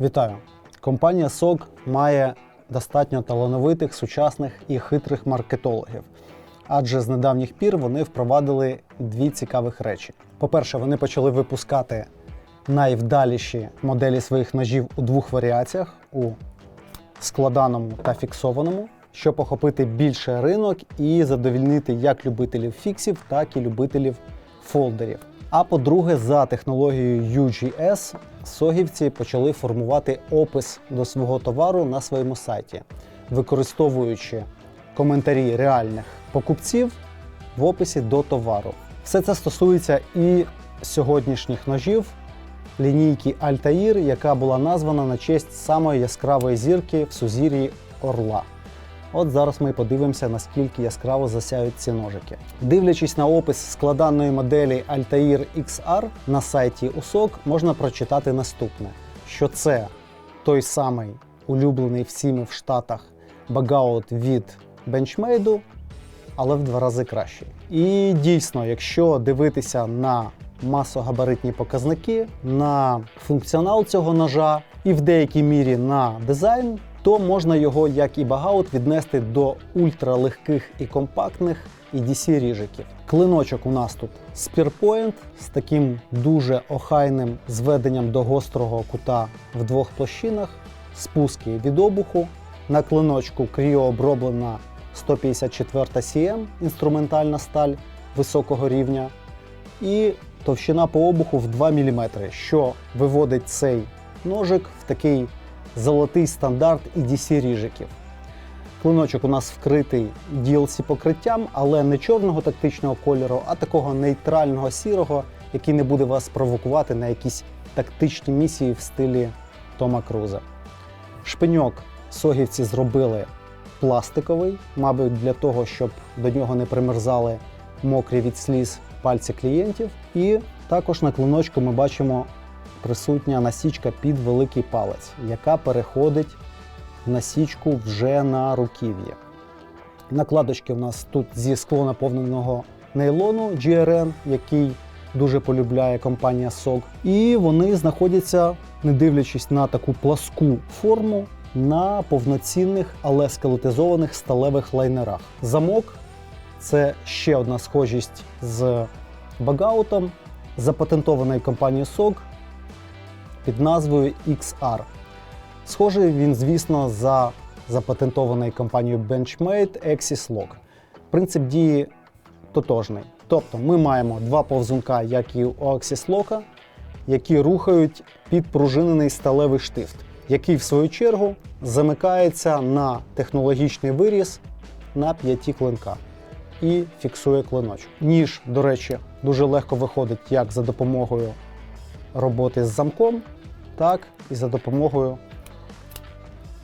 Вітаю! Компанія SOG має достатньо талановитих, сучасних і хитрих маркетологів. Адже з недавніх пір вони впровадили дві цікавих речі. По-перше, вони почали випускати найвдаліші моделі своїх ножів у двох варіаціях: у складаному та фіксованому, щоб охопити більше ринок і задовільнити як любителів фіксів, так і любителів фолдерів. А по-друге, за технологією UGS согівці почали формувати опис до свого товару на своєму сайті, використовуючи коментарі реальних покупців в описі до товару. Все це стосується і сьогоднішніх ножів лінійки Altair, яка була названа на честь самої яскравої зірки в сузір'ї Орла. От зараз ми подивимося, наскільки яскраво засяють ці ножики. Дивлячись на опис складаної моделі Altair XR на сайті USOC, можна прочитати наступне: що це той самий улюблений всіми в Штатах багаут від Benchmade, але в два рази кращий. І дійсно, якщо дивитися на масогабаритні показники, на функціонал цього ножа і в деякій мірі на дизайн, то можна його, як і багаут, віднести до ультралегких і компактних EDC ріжиків. Клиночок у нас тут Spearpoint з таким дуже охайним зведенням до гострого кута в двох площинах, спуски від обуху. На клиночку кріооброблена 154 CM інструментальна сталь високого рівня. І товщина по обуху в 2 мм, що виводить цей ножик в такий золотий стандарт EDC ріжиків. Клиночок у нас вкритий DLC покриттям, але не чорного тактичного кольору, а такого нейтрального сірого, який не буде вас провокувати на якісь тактичні місії в стилі Тома Круза. Шпиньок согівці зробили пластиковий, мабуть, для того, щоб до нього не примерзали мокрі від сліз пальці клієнтів. І також на клиночку ми бачимо присутня насічка під великий палець, яка переходить в насічку вже на руків'я. Накладочки у нас тут зі склонаповненого нейлону GRN, який дуже полюбляє компанія SOG. І вони знаходяться, не дивлячись на таку пласку форму, на повноцінних, але скелетизованих сталевих лайнерах. Замок це ще одна схожість з багаутом, запатентований компанією SOG під назвою XR. Схожий він, звісно, за запатентований компанією Benchmade Axis Lock. Принцип дії тотожний. Тобто ми маємо два повзунка, як і у Axis Lock, які рухають підпружинений сталевий штифт, який, в свою чергу, замикається на технологічний виріз на п'яті клинках і фіксує клиночок. Ніж, до речі, дуже легко виходить як за допомогою роботи з замком, так і за допомогою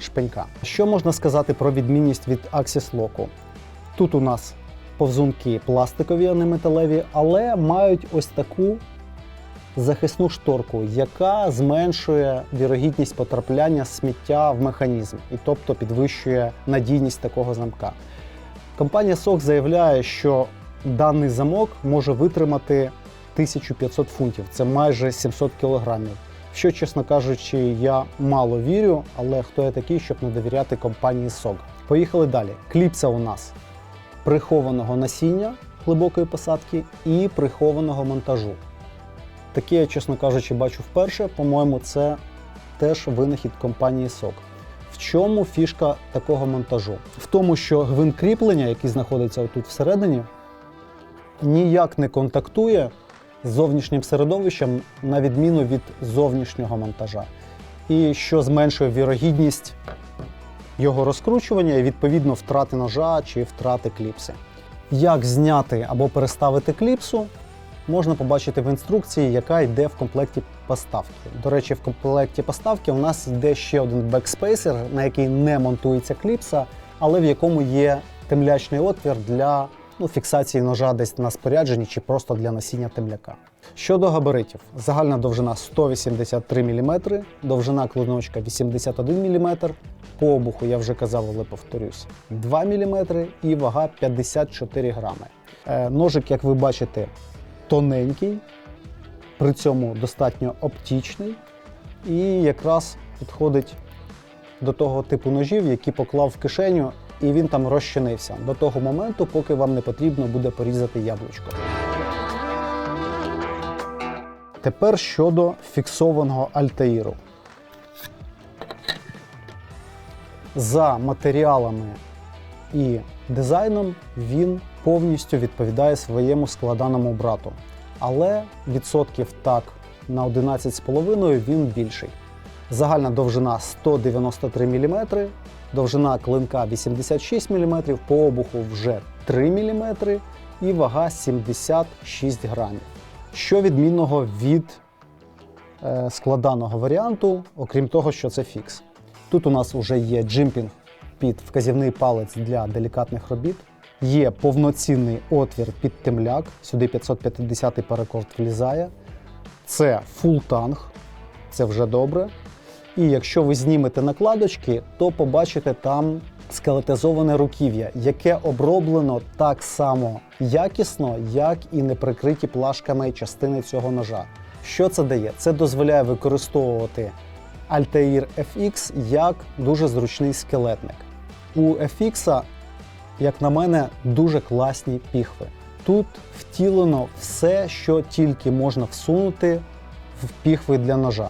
шпенька. Що можна сказати про відмінність від Axis Lock? Тут у нас повзунки пластикові, а не металеві, але мають ось таку захисну шторку, яка зменшує вірогідність потрапляння сміття в механізм і тобто підвищує надійність такого замка. Компанія SOG заявляє, що даний замок може витримати 1500 фунтів, це майже 700 кілограмів. Що, чесно кажучи, я мало вірю, але хто я такий, щоб не довіряти компанії SOG. Поїхали далі. Кліпса у нас прихованого насіння глибокої посадки і прихованого монтажу. Таке я, чесно кажучи, бачу вперше. По-моєму, це теж винахід компанії SOG. В чому фішка такого монтажу? В тому, що гвинт кріплення, який знаходиться отут всередині, ніяк не контактує зовнішнім середовищем, на відміну від зовнішнього монтажа, і що зменшує вірогідність його розкручування і відповідно втрати ножа чи втрати кліпси. Як зняти або переставити кліпсу, можна побачити в інструкції, яка йде в комплекті поставки. До речі, в комплекті поставки у нас йде ще один бекспейсер, на який не монтується кліпса, але в якому є темлячний отвір для ну, фіксації ножа десь на спорядженні чи просто для носіння темляка. Щодо габаритів, загальна довжина 183 мм, довжина клиночка 81 мм, по обуху я вже казав, але повторюсь, 2 мм і вага 54 грами. Е, Ножик, як ви бачите, тоненький, при цьому достатньо оптічний і якраз підходить до того типу ножів, які поклав в кишеню, і він там розчинився до того моменту, поки вам не потрібно буде порізати яблучко. Тепер щодо фіксованого альтаїру. За матеріалами і дизайном він повністю відповідає своєму складаному брату. Але відсотків так на 11,5 він більший. Загальна довжина 193 мм, довжина клинка 86 мм, по обуху вже 3 мм і вага 76 грамів. Що відмінного від е, складаного варіанту, окрім того, що це фікс. Тут у нас вже є джимпінг під вказівний палець для делікатних робіт. Є повноцінний отвір під темляк, сюди 550-й перекорд влізає. Це фул танг, це вже добре. І якщо ви знімете накладочки, то побачите там скелетизоване руків'я, яке оброблено так само якісно, як і неприкриті плашками частини цього ножа. Що це дає? Це дозволяє використовувати Altair FX як дуже зручний скелетник. У FX, як на мене, дуже класні піхви. Тут втілено все, що тільки можна всунути в піхви для ножа.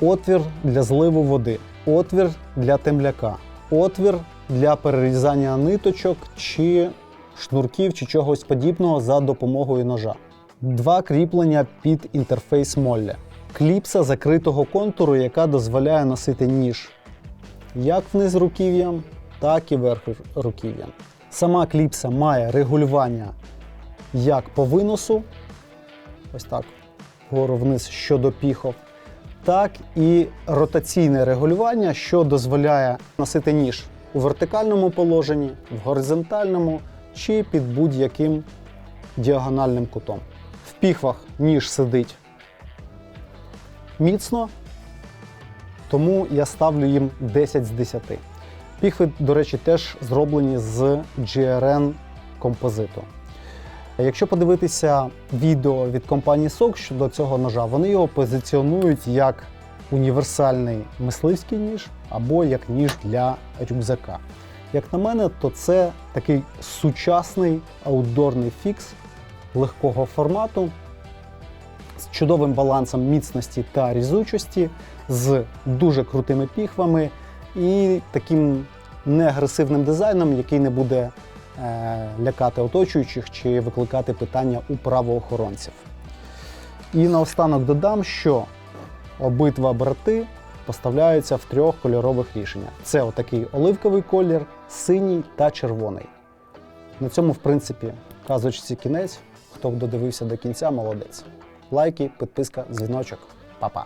Отвір для зливу води, отвір для темляка, отвір для перерізання ниточок чи шнурків чи чогось подібного за допомогою ножа. Два кріплення під інтерфейс молля. Кліпса закритого контуру, яка дозволяє носити ніж як вниз руків'ям, так і вверх руків'ям. Сама кліпса має регулювання як по виносу, ось так, вгору вниз щодо піхов, так і ротаційне регулювання, що дозволяє носити ніж у вертикальному положенні, в горизонтальному чи під будь-яким діагональним кутом. В піхвах ніж сидить міцно, тому я ставлю їм 10 з 10. Піхви, до речі, теж зроблені з GRN композиту. Якщо подивитися відео від компанії SOG щодо цього ножа, вони його позиціонують як універсальний мисливський ніж або як ніж для рюкзака. Як на мене, то це такий сучасний аутдорний фікс легкого формату з чудовим балансом міцності та різучості, з дуже крутими піхвами і таким неагресивним дизайном, який не буде лякати оточуючих чи викликати питання у правоохоронців. І наостанок додам, що обидва брати поставляються в трьох кольорових рішеннях: це отакий оливковий колір, синій та червоний. На цьому, в принципі, казочці кінець. Хто додивився до кінця, молодець. Лайки, підписка, дзвіночок. Па-па!